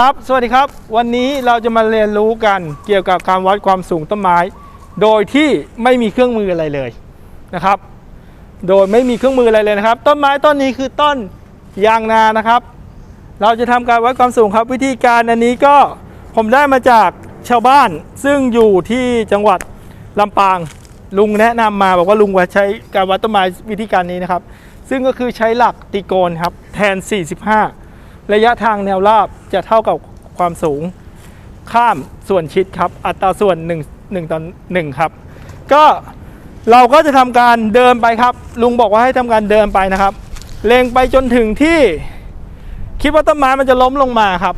ครับ สวัสดีครับ วันนี้เราจะมาเรียนรู้กันเกี่ยวกับการวัดความสูงต้นไม้ โดยที่ไม่มีเครื่องมืออะไรเลยนะครับ โดยไม่มีเครื่องมืออะไรเลยนะครับ ต้นไม้ต้นนี้คือต้นยางนานะครับ เราจะทำการวัดความสูงครับ วิธีการอันนี้ก็ผมได้มาจากชาวบ้าน ซึ่งอยู่ที่จังหวัดลำปางลุงแนะนำมาบอกว่าลุงว่าใช้การวัดต้นไม้วิธีการนี้นะครับ ซึ่งก็คือใช้หลักตีโกนครับแทน 45 ระยะทางแนวราบจะเท่ากับความสูง ข้ามส่วนชิดครับ อัตราส่วน1 1ต่อ1ครับ ก็เราก็จะทำการเดินไปครับ ลุงบอกว่าให้ทำการเดินไปนะครับ เล็งไปจนถึงที่ คิดว่าต้นไม้มันจะล้มลงมาครับ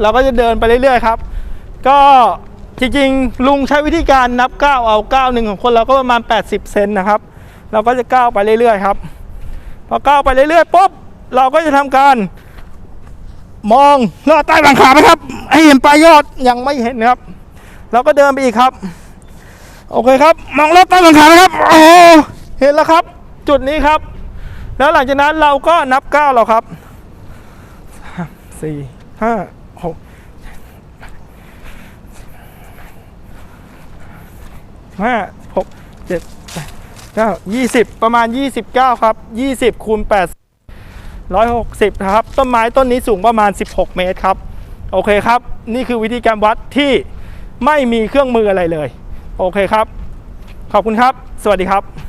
เราก็จะเดินไปเรื่อยๆครับ ก็จริงๆลุงใช้วิธีการนับก้าวเอาก้าวหนึ่งของคนเราก็ประมาณ 80 เซนนะครับ เราก็จะก้าวไปเรื่อยๆครับ พอก้าวไปเรื่อยๆปุ๊บเราก็จะทำการ มองลอดใต้หลังคาไหมครับ ให้เห็นปลายยอดยังไม่เห็นครับ เราก็เดินไปอีกครับ โอเคครับ มองลอดใต้หลังคาไหมครับโอ้เห็นแล้วครับ จุดนี้ครับ แล้วหลังจากนั้นเราก็นับก้าวเราครับสามสี่ห้าหกห้าหกเจ็ดแปดเก้ายี่สิบประมาณยี่สิบเก้าครับยี่สิบคูณแปด 160 นะครับ ต้นไม้ต้นนี้สูงประมาณ 16 เมตรครับ โอเคครับ นี่คือวิธีการวัดที่ไม่มีเครื่องมืออะไรเลย โอเคครับ ขอบคุณครับ สวัสดีครับ